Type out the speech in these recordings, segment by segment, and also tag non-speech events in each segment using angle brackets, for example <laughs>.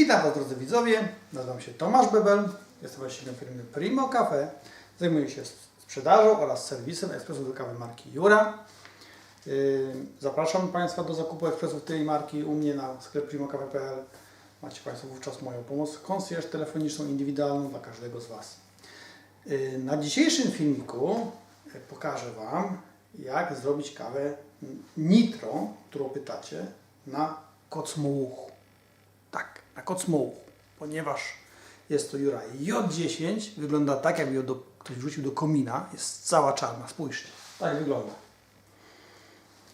Witam Was drodzy widzowie, nazywam się Tomasz Bebel, jestem właścicielem firmy Primo Cafe. Zajmuję się sprzedażą oraz serwisem ekspresów do kawy marki Jura. Yy, Zapraszam Państwa do zakupu ekspresów tej marki u mnie na sklep primocafe.pl. Macie Państwo wówczas moją pomoc concierge telefoniczną, indywidualną dla każdego z Was. Yy, Na dzisiejszym filmiku yy, pokażę Wam, jak zrobić kawę nitro, którą pytacie, na kocmołuchu. Na kocmołuchu, ponieważ jest to Jura J10, wygląda tak, jakby ją do, ktoś wrzucił do komina, jest cała czarna, spójrzcie, tak wygląda.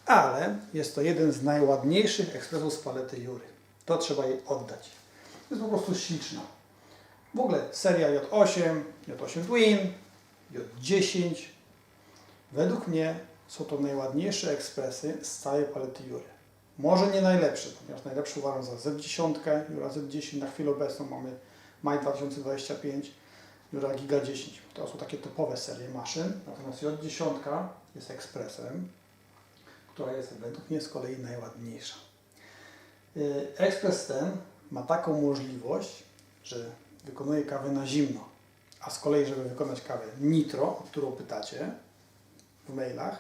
Ale jest to jeden z najładniejszych ekspresów z palety Jury. To trzeba jej oddać. Jest po prostu śliczna. W ogóle seria J8, J8 Twin, J10. Według mnie są to najładniejsze ekspresy z całej palety Jury. Może nie najlepsze, ponieważ najlepsze uważam za Z10, Jura Z10 na chwilę obecną mamy maj 2025, Jura Giga 10. To są takie topowe serie maszyn, natomiast J10 jest ekspresem, która jest według mnie z kolei najładniejsza. Yy, Ekspres ten ma taką możliwość, że wykonuje kawę na zimno, a z kolei, żeby wykonać kawę nitro, o którą pytacie w mailach,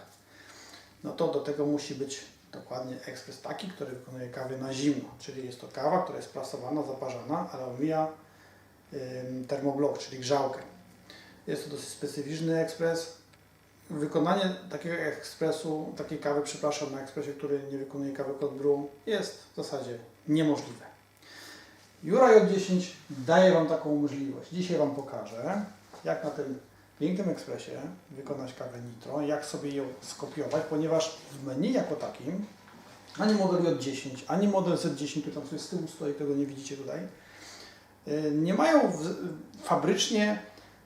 no to do tego musi być dokładnie ekspres taki, który wykonuje kawy na zimno, czyli jest to kawa, która jest prasowana, zaparzana, ale omija termoblok, czyli grzałkę. Jest to dosyć specyficzny ekspres. Wykonanie takiego ekspresu, takiej kawy, przepraszam, na ekspresie, który nie wykonuje kawy cold brew, jest w zasadzie niemożliwe. Jura J10 daje Wam taką możliwość. Dzisiaj Wam pokażę, jak na tym pięknym ekspresie wykonać kawę nitro, jak sobie ją skopiować, ponieważ w menu jako takim ani model J10, ani model Z10, który tam sobie z tyłu stoi, tego nie widzicie tutaj, yy, nie mają w, fabrycznie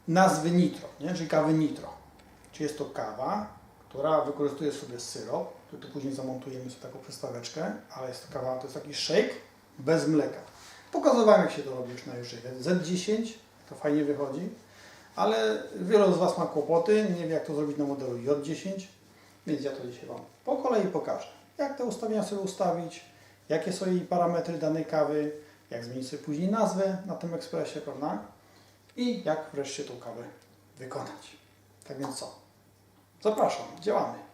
nazwy nitro, nie? czyli kawy nitro. Czy jest to kawa, która wykorzystuje sobie syrop, tu później zamontujemy sobie taką przystaweczkę, ale jest to kawa, to jest taki shake bez mleka. Pokazywałem jak się to robi już na Jurze. Z10 to fajnie wychodzi, ale wielu z Was ma kłopoty, nie wie jak to zrobić na modelu J10, więc ja to dzisiaj Wam po kolei pokażę. Jak te ustawienia sobie ustawić, jakie są jej parametry danej kawy, jak zmienić sobie później nazwę na tym ekspresie, prawda? I jak wreszcie tą kawę wykonać. Tak więc co? Zapraszam, działamy.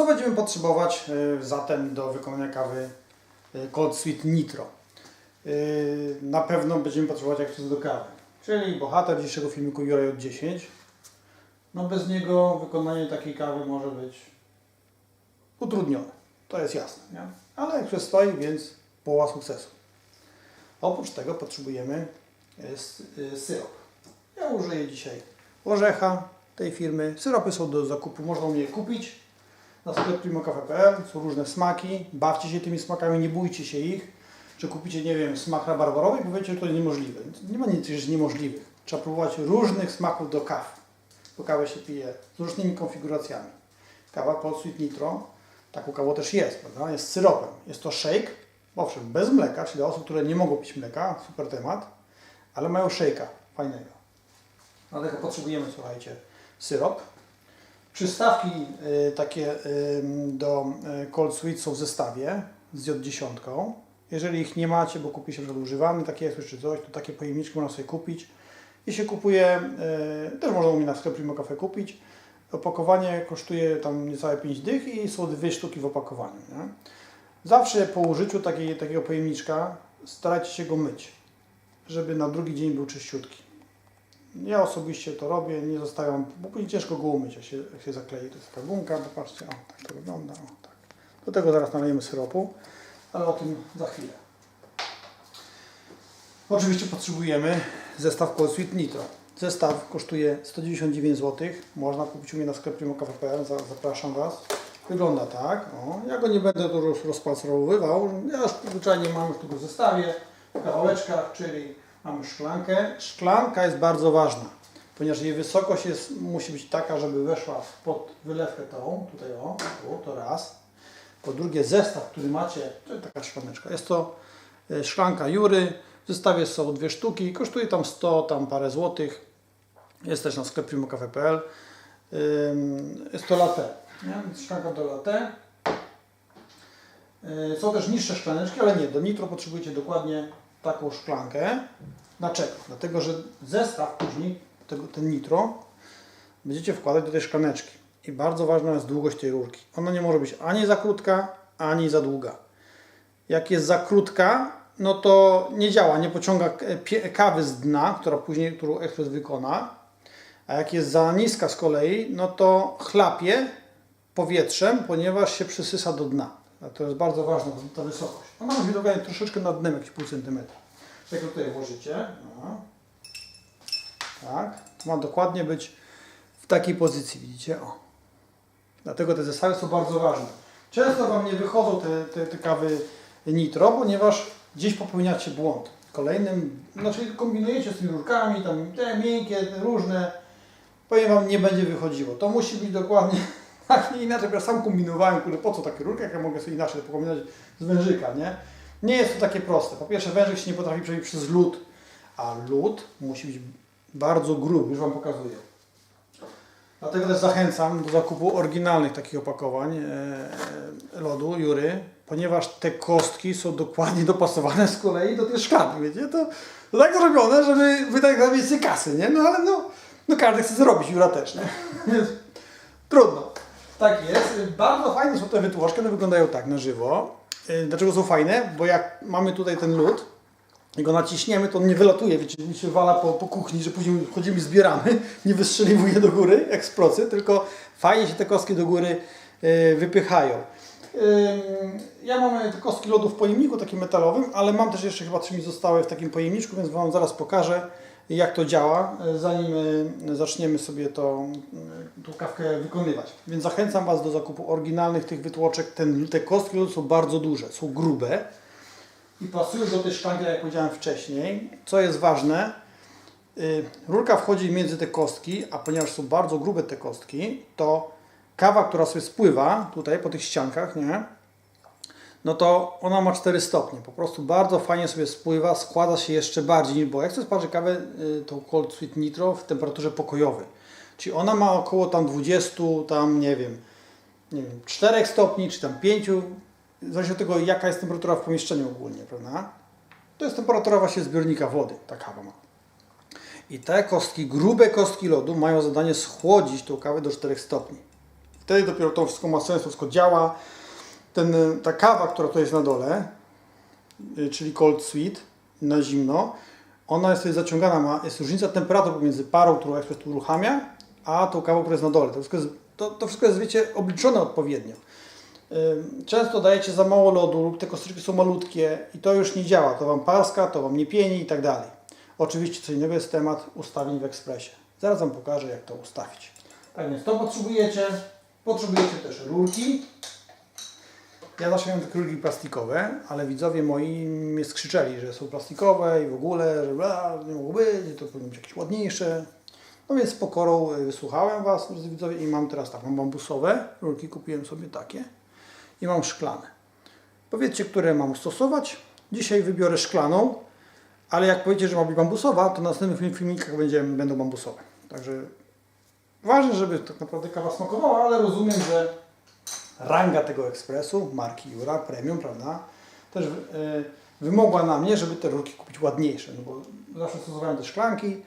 Co będziemy potrzebować y, zatem do wykonania kawy y, Cold Sweet Nitro? Y, Na pewno będziemy potrzebować ekspres do kawy, czyli bohater dzisiejszego filmiku Jura J10. No bez niego wykonanie takiej kawy może być utrudnione, to jest jasne, nie? ale ekspres stoi, więc połowa sukcesu. Oprócz tego potrzebujemy syrop. Ja użyję dzisiaj orzecha tej firmy. Syropy są do zakupu, można u mnie kupić na sklep primocafe.pl. Są różne smaki. Bawcie się tymi smakami, nie bójcie się ich. czy kupicie, nie wiem, smak rabarbarowy i powiecie, że to niemożliwe. Nie ma nic niemożliwych. Trzeba próbować różnych smaków do kaw, bo kawę się pije z różnymi konfiguracjami. Kawa Cold Sweet Nitro, taką kawą też jest, prawda? Jest syropem. Jest to shake, owszem, bez mleka, czyli dla osób, które nie mogą pić mleka, super temat, ale mają shake'a fajnego. Dlatego potrzebujemy, słuchajcie, syrop. Przystawki y, takie do y, Cold Sweet są w zestawie z J10. Jeżeli ich nie macie, bo kupi się używany, takie jest czy coś, to takie pojemniczki można sobie kupić. I się kupuje, y, też można u mnie na sklepie Primo Cafe kupić. Opakowanie kosztuje tam niecałe 5 dych i są dwie sztuki w opakowaniu. Nie? Zawsze po użyciu takiej, takiego pojemniczka starajcie się go myć, żeby na drugi dzień był czyściutki. Ja osobiście to robię, nie zostawiam, bo później ciężko go umyć, jak się, jak się zaklei. To jest taka gumka, popatrzcie, o, tak to wygląda, o, tak. Do tego zaraz nalejemy syropu, ale o tym za chwilę. Oczywiście potrzebujemy zestaw Cold Sweet Nitro. Zestaw kosztuje 199 zł. Można kupić u mnie na sklepie primokafe.pl. Za- Zapraszam Was. Wygląda tak. O, ja go nie będę tu roz, rozpacerowywał. Ja już zwyczajnie mam już w zestawie. W kawałeczkach, czyli mamy szklankę. Szklanka jest bardzo ważna, ponieważ jej wysokość jest, musi być taka, żeby weszła pod wylewkę tą. Tutaj o, tu, to raz. Po drugie zestaw, który macie, to jest taka szklaneczka. Jest to e, szklanka Jury. W zestawie są dwie sztuki. Kosztuje tam 100, tam parę złotych. Jest też na sklep primocafe.pl. Jest to latte. Nie? Szklanka do latte. Yy, Są też niższe szklaneczki, ale nie. Do nitro potrzebujecie dokładnie taką szklankę. Dlaczego? Dlatego, że zestaw później, tego, ten nitro, będziecie wkładać do tej szklaneczki. I bardzo ważna jest długość tej rurki. Ona nie może być ani za krótka, ani za długa. Jak jest za krótka, no to nie działa, nie pociąga kawy z dna, która później, którą ekspres wykona. A jak jest za niska z kolei, no to chlapie powietrzem, ponieważ się przysysa do dna. A to jest bardzo ważna ta wysokość. Ona ma widowanie troszeczkę nad dnem, jakieś pół centymetra. Jak tutaj włożycie. No. Tak. To ma dokładnie być w takiej pozycji, widzicie? O. Dlatego te zestawy są bardzo ważne. Często Wam nie wychodzą te, te, te kawy nitro, ponieważ gdzieś popełniacie błąd. Kolejnym, znaczy kombinujecie z tymi rurkami, tam te miękkie, te różne. Powiem Wam, nie będzie wychodziło. To musi być dokładnie tak, nie inaczej. bo Ja sam kombinowałem, kurde, po co takie rurki, jak ja mogę sobie inaczej pokombinować z wężyka, nie? Nie jest to takie proste. Po pierwsze, wężyk się nie potrafi przebić przez lód, a lód musi być bardzo gruby, już Wam pokazuję. Dlatego też zachęcam do zakupu oryginalnych takich opakowań e, lodu Jury, ponieważ te kostki są dokładnie dopasowane z kolei do tej szklanki, wiecie, to, to tak zrobione, żeby wydać na więcej kasy, nie? No ale no, no każdy chce zrobić, Jura też, nie? <laughs> Trudno. Tak jest. Bardzo fajne są te wytłoczki, one wyglądają tak na żywo. E, Dlaczego są fajne? Bo jak mamy tutaj ten lód, i go naciśniemy, to on nie wylatuje, wiecie, mi się wala po, po kuchni, że później chodzimy i zbieramy, <laughs> nie wystrzeliwuje do góry, jak z procy, tylko fajnie się te kostki do góry e, wypychają. Ym, Ja mam te kostki lodu w pojemniku takim metalowym, ale mam też jeszcze chyba trzy mi zostały w takim pojemniczku, więc Wam zaraz pokażę jak to działa, e, zanim e, zaczniemy sobie to, e, tą kawkę wykonywać. Więc zachęcam Was do zakupu oryginalnych tych wytłoczek. Ten, te kostki są bardzo duże, są grube i pasują do tej szklanki, jak powiedziałem wcześniej. Co jest ważne, y, rurka wchodzi między te kostki, a ponieważ są bardzo grube te kostki, to kawa, która sobie spływa tutaj po tych ściankach, nie? No to ona ma 4 stopnie. Po prostu bardzo fajnie sobie spływa, składa się jeszcze bardziej, bo jak chcę sparzę kawę, y, tą Cold Sweet Nitro w temperaturze pokojowej. Czyli ona ma około tam 20, tam nie wiem, nie wiem, 4 stopni, czy tam 5, zależy od tego, jaka jest temperatura w pomieszczeniu ogólnie, prawda? To jest temperatura właśnie zbiornika wody, ta kawa ma. I te kostki, grube kostki lodu mają zadanie schłodzić tą kawę do 4 stopni. Wtedy dopiero to wszystko ma sens, to wszystko działa. Ten, y, ta kawa, która tu jest na dole, y, czyli cold sweet, na zimno, ona jest tutaj zaciągana, ma, jest różnica temperatur pomiędzy parą, którą ekspres tu uruchamia, a tą kawą, która jest na dole. To wszystko jest, to, to wszystko jest wiecie, obliczone odpowiednio. Ym, Często dajecie za mało lodu lub te kosteczki są malutkie i to już nie działa. To Wam paska, to Wam nie pieni i tak dalej. Oczywiście co innego jest temat ustawień w ekspresie. Zaraz Wam pokażę jak to ustawić. Tak więc to potrzebujecie. Potrzebujecie też rurki. Ja zawsze miałem te króliki plastikowe, ale widzowie moi mnie skrzyczeli, że są plastikowe i w ogóle, że bla, nie mogą być, to powinny być jakieś ładniejsze. No więc z pokorą y, wysłuchałem Was, drodzy widzowie, i mam teraz tak, mam bambusowe rurki, kupiłem sobie takie i mam szklane. Powiedzcie, które mam stosować. Dzisiaj wybiorę szklaną, ale jak powiecie, że ma być bambusowa, to na następnych filmikach będzie, będą bambusowe. Także ważne, żeby tak naprawdę kawa smakowała, ale rozumiem, że ranga tego ekspresu, marki Jura, premium, prawda, też y, wymogła na mnie, żeby te rurki kupić ładniejsze, no bo zawsze stosowałem te szklanki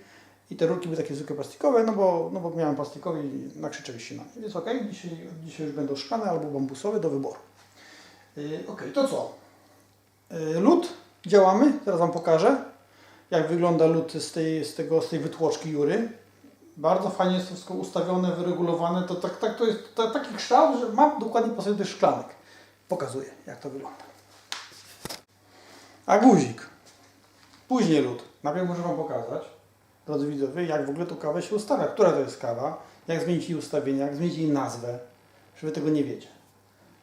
i te rurki były takie zwykłe plastikowe, no bo, no bo miałem plastikowe i nakrzyczeli się na mnie. Więc ok, dzisiaj, dzisiaj już będą szklane albo bambusowe do wyboru. Y, ok, to co? Y, lód, działamy, teraz Wam pokażę, jak wygląda lód z tej, z tego, z tej wytłoczki Jury. Bardzo fajnie jest to wszystko ustawione, wyregulowane. To, tak, tak, to jest ta, taki kształt, że ma dokładnie pasuje szklanek. Pokazuję, jak to wygląda. A guzik. Później lód. Najpierw muszę Wam pokazać, drodzy widzowie, jak w ogóle tą kawę się ustawia. Która to jest kawa, jak zmienić jej ustawienie, jak zmienić jej nazwę, że Wy tego nie wiecie.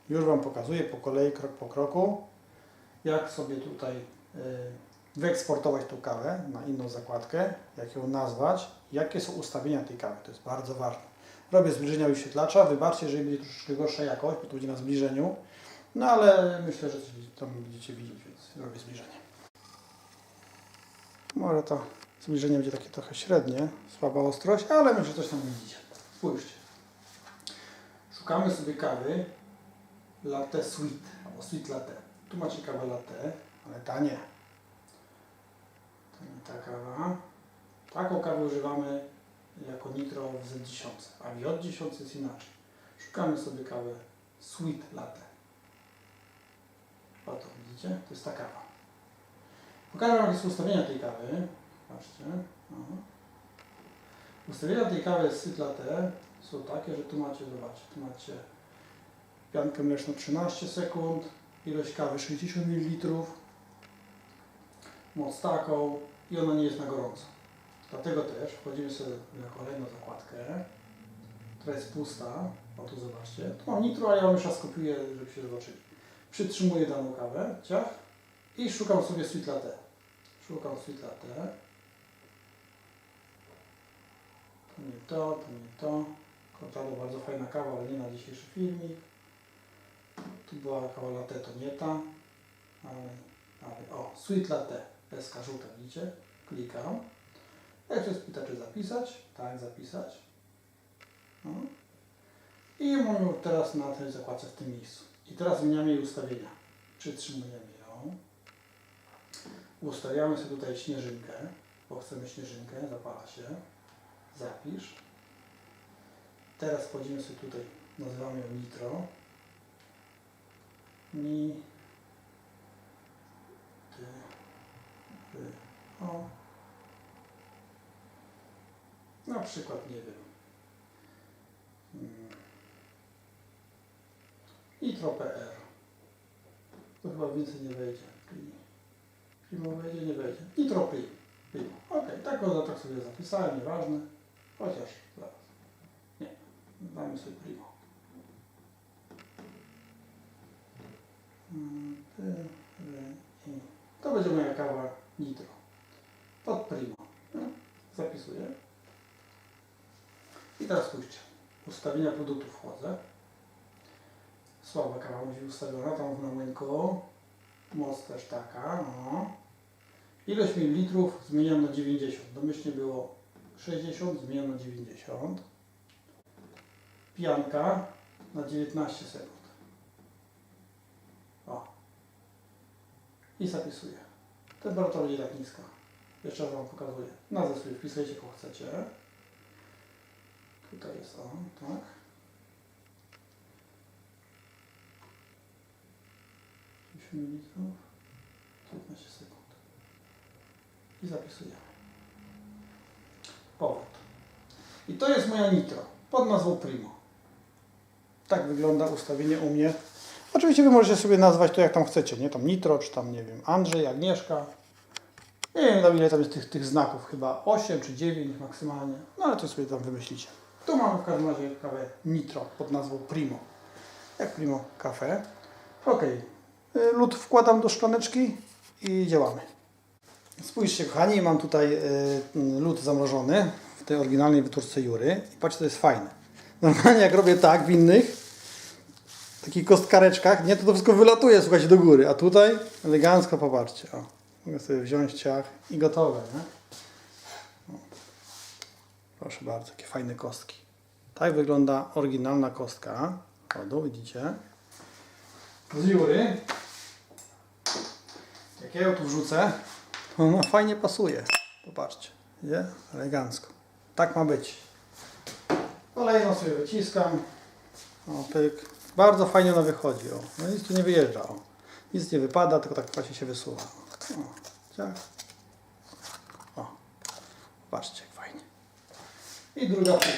Już Wam pokazuję po kolei, krok po kroku, jak sobie tutaj y, wyeksportować tą kawę na inną zakładkę, jak ją nazwać, jakie są ustawienia tej kawy. To jest bardzo ważne. Robię zbliżenia wyświetlacza. Wybaczcie, jeżeli będzie troszeczkę gorsza jakość, bo to będzie na zbliżeniu. No ale myślę, że tam będziecie widzieć, więc robię zbliżenie. Może to zbliżenie będzie takie trochę średnie, słaba ostrość, ale myślę, że coś tam widzicie. Spójrzcie. Szukamy sobie kawy latte sweet, albo sweet latte. Tu macie kawę latte, ale ta nie. Ta kawa. Taką kawę używamy jako nitro w Z10, a w J10 jest inaczej. Szukamy sobie kawę sweet latte. Oto widzicie, to jest ta kawa. Pokażę Wam są ustawienia tej kawy. Patrzcie. Ustawienia tej kawy sweet latte są takie, że tu macie, zobaczcie, tu macie piankę mleczną 13 sekund, ilość kawy 60 ml, moc taką i ona nie jest na gorąco. Dlatego też wchodzimy sobie na kolejną zakładkę, która jest pusta. O tu zobaczcie. Tu mam nitro, a ja wam już raz kopiuję, żebyście zobaczyli. Przytrzymuję daną kawę, ciach i szukam sobie sweet latte. Szukam sweet latte. To nie to, to nie to. Cortado bardzo fajna kawa, ale nie na dzisiejszy filmik. Tu była kawa latte, to nie ta. Ale, ale o, sweet latte. SK żółta, widzicie? Klikam. Jak się spyta, czy zapisać? Tak, zapisać. No. I mam ją teraz na tej zakładce w tym miejscu. I teraz zmieniamy jej ustawienia. Przytrzymujemy ją. Ustawiamy sobie tutaj śnieżynkę, bo chcemy śnieżynkę, zapala się. Zapisz. Teraz wchodzimy sobie tutaj, nazywamy ją nitro. Ni. O. Na przykład, nie wiem. mm, Nitro.pr. To chyba więcej nie wejdzie. Primo wejdzie, nie wejdzie. Nitro Prim. Primo. Ok, tak go tak sobie zapisałem, nieważne. Chociaż zaraz. Nie. Damy sobie Primo. Mm, i. To będzie moja kawa Nitro. Pod Primo. Zapisuję. I teraz spójrzcie. Ustawienia produktu wchodzę. Słaba kawa musi ustawiona, tam na młynku. Moc też taka, no. Ilość mililitrów zmieniam na 90. Domyślnie było 60, zmieniam na 90. Pianka na 19 sekund. O. I zapisuję. Temperatura będzie tak niska. Jeszcze raz Wam pokazuję. Nazwę sobie wpisujecie, kogo chcecie. Tutaj jest on, tak. ml, 15 sekund. I zapisujemy. Powrót. I to jest moja nitro pod nazwą Primo. Tak wygląda ustawienie u mnie. Oczywiście Wy możecie sobie nazwać to jak tam chcecie, nie? Tam nitro, czy tam nie wiem, Andrzej, Agnieszka. Nie wiem tam ile tam jest tych, tych znaków, chyba 8 czy 9 maksymalnie. No ale to sobie tam wymyślicie. Tu mamy w każdym razie kawę nitro pod nazwą Primo. Jak Primo Cafe. Ok. Lód wkładam do szklaneczki i działamy. Spójrzcie kochani, mam tutaj y, lód zamrożony w tej oryginalnej wytwórce Jury. I patrzcie, to jest fajne. Normalnie jak robię tak w innych, takich kostkareczkach, nie, to to wszystko wylatuje, słuchajcie, do góry. A tutaj elegancko, popatrzcie. O, mogę sobie wziąć ciach i gotowe, nie? Proszę bardzo, jakie fajne kostki. Tak wygląda oryginalna kostka. Widzicie? Z Jury. Jak ja ją tu wrzucę, to ona fajnie pasuje. Popatrzcie, nie? Elegancko. Tak ma być. Kolejną sobie wyciskam. O, pyk. Bardzo fajnie ona wychodzi. O. No nic tu nie wyjeżdża. O. Nic nie wypada, tylko tak właśnie się wysuwa. O, ciach. o. Patrzcie, jak fajnie. I druga pyk.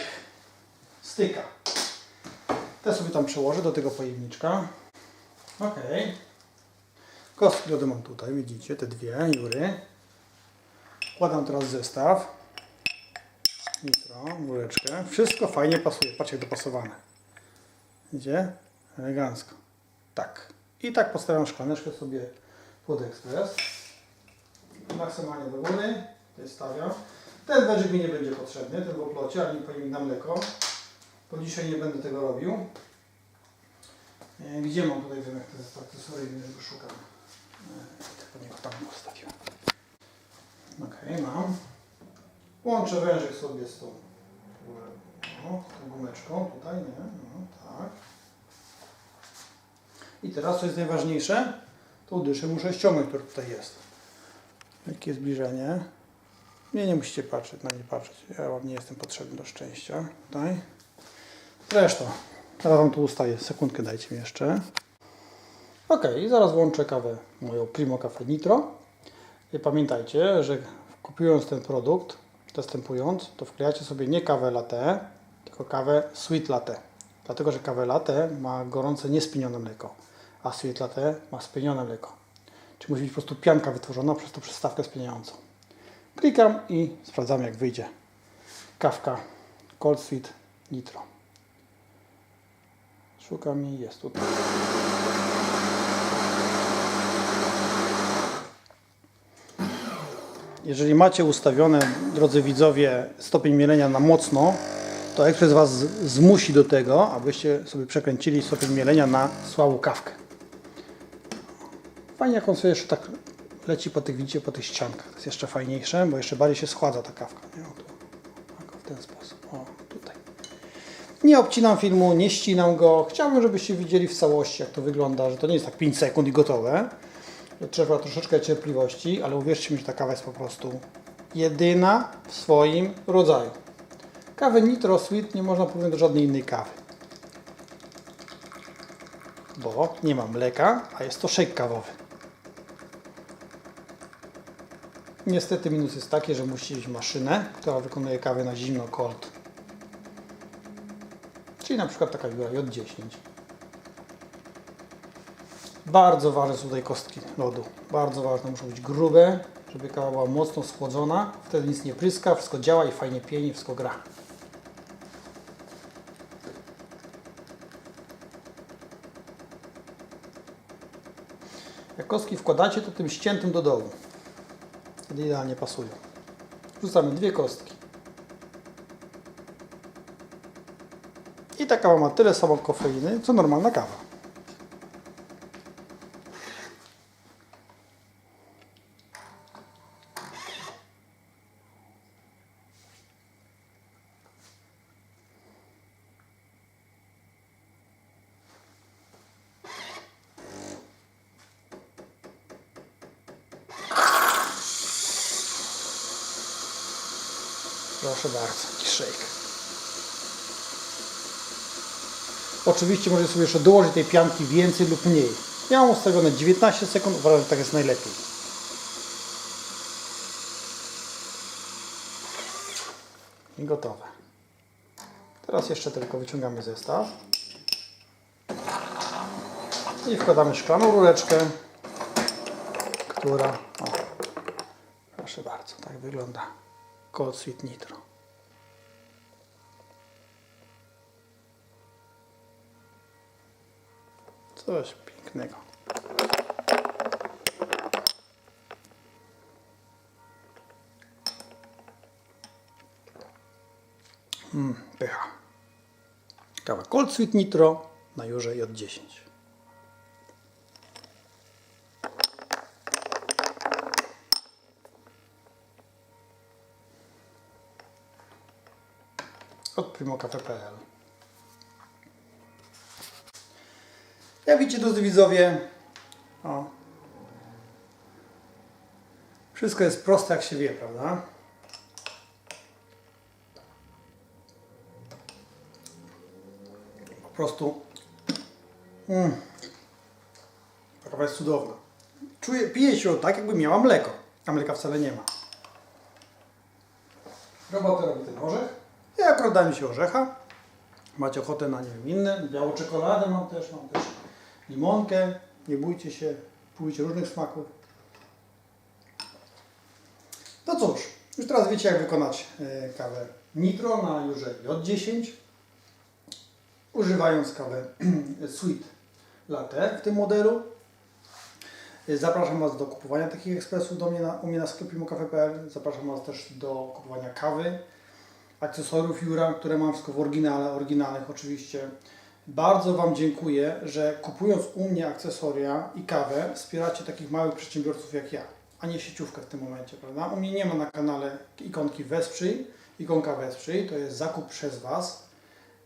Styka. Te sobie tam przełożę do tego pojemniczka. Ok. Kostki lodu mam tutaj, widzicie, te dwie jury. Wkładam teraz zestaw. Nitro, góreczkę. Wszystko fajnie pasuje. Patrzcie, dopasowane. Widzicie? Elegancko. Tak. I tak postawiam szklaneczkę sobie pod ekspres. Maksymalnie do góry. Tutaj stawiam. Ten wężyk mi nie będzie potrzebny, ten w oplocie, ani pojemnik na mleko. Bo dzisiaj nie będę tego robił. E, Gdzie mam tutaj to jest akcesoryjny, żeby szukam. E, Tylko nie tam postawiłem. Ok, mam. Łączę wężyk sobie z tą, tą gumeczką tutaj, nie? No, tak. I teraz co jest najważniejsze? Tą dyszę muszę ściągnąć, która tutaj jest. Jakie zbliżenie? Nie, nie musicie patrzeć, na nie patrzeć. Ja wam nie jestem potrzebny do szczęścia. Tutaj. Zresztą, teraz wam tu ustaję. Sekundkę dajcie mi jeszcze. Ok, i zaraz włączę kawę moją Primo Cafe Nitro. I pamiętajcie, że kupując ten produkt, testując, to wklejacie sobie nie kawę latte, tylko kawę sweet latte. Dlatego, że kawę latte ma gorące, niespienione mleko, a sweet latte ma spienione mleko. Czyli musi być po prostu pianka wytworzona przez tą przystawkę spieniającą. Klikam i sprawdzam jak wyjdzie. Kawka Cold Sweet Nitro. Szukam i jest tutaj. Jeżeli macie ustawione, drodzy widzowie, stopień mielenia na mocno, to ekspres Was zmusi do tego, abyście sobie przekręcili stopień mielenia na słabą kawkę. Fajnie jak on sobie jeszcze tak leci po tych, widzicie, po tych ściankach. To jest jeszcze fajniejsze, bo jeszcze bardziej się schładza ta kawka. Nie? O, tu. W ten sposób. O, tutaj. Nie obcinam filmu, nie ścinam go. Chciałbym, żebyście widzieli w całości, jak to wygląda, że to nie jest tak 5 sekund i gotowe. Trzeba troszeczkę cierpliwości, ale uwierzcie mi, że ta kawa jest po prostu jedyna w swoim rodzaju. Kawy Nitro Sweet nie można porównać do żadnej innej kawy. Bo nie ma mleka, a jest to shake kawowy. Niestety minus jest taki, że musicie mieć maszynę, która wykonuje kawę na zimno cold. Czyli na przykład taka biura J10. Bardzo ważne są tutaj kostki lodu. Bardzo ważne, muszą być grube, żeby kawa była mocno schłodzona. Wtedy nic nie pryska, wszystko działa i fajnie pieni, wszystko gra. Jak kostki wkładacie, to tym ściętym do dołu. Wtedy idealnie pasują. Wrzucamy dwie kostki. I ta kawa ma tyle samo kofeiny, co normalna kawa. Proszę bardzo, taki shake. Oczywiście możecie sobie jeszcze dołożyć tej pianki więcej lub mniej. Ja mam ustawione 19 sekund, uważam, że tak jest najlepiej. I gotowe. Teraz jeszcze tylko wyciągamy zestaw. I wkładamy szklaną rureczkę, która... O, proszę bardzo, tak wygląda Cold Sweet Nitro. Coś pięknego. pięknego. Mm, pycha. Kawa Cold Sweet Nitro na Jurze J10. Od primocafe.pl Widzicie, drodzy widzowie, o, wszystko jest proste, jak się wie, prawda? Po prostu mm, kawa jest cudowna. Czuję, piję się tak, jakby miała mleko, a mleka wcale nie ma. Robotę robi ten orzech. Ja akurat dałem się orzecha. Macie ochotę na nie wiem inne. Białą czekoladę mam też, mam też limonkę. Nie bójcie się, próbujcie różnych smaków. No cóż, już teraz wiecie jak wykonać e, kawę Nitro na Jurze J10. Używając kawę <clears throat> Sweet Latte w tym modelu. E, Zapraszam Was do kupowania takich ekspresów do mnie na, u mnie na sklepie mokafe.pl. Zapraszam Was też do kupowania kawy, akcesoriów Jura, które mam wszystko w oryginale, oryginalnych oczywiście. Bardzo Wam dziękuję, że kupując u mnie akcesoria i kawę wspieracie takich małych przedsiębiorców jak ja, a nie sieciówkę w tym momencie, prawda? U mnie nie ma na kanale ikonki Wesprzyj, ikonka Wesprzyj, to jest zakup przez Was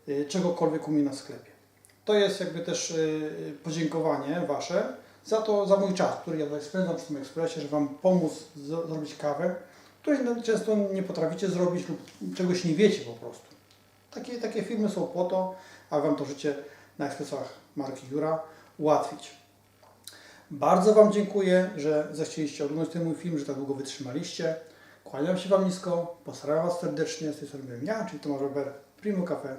y, czegokolwiek u mnie na sklepie. To jest jakby też y, podziękowanie Wasze za to, za mój czas, który ja tutaj spędzam przy tym ekspresie, że Wam pomóc zrobić kawę, której często nie potraficie zrobić lub czegoś nie wiecie po prostu. Takie, takie firmy są po to, aby Wam to życie na ekspresach marki Jura ułatwić. Bardzo Wam dziękuję, że zechcieliście oglądać ten mój film, że tak długo wytrzymaliście. Kłaniam się Wam nisko, pozdrawiam Was serdecznie, z tej strony ja, czyli Tomasz Weber, Primo Cafe.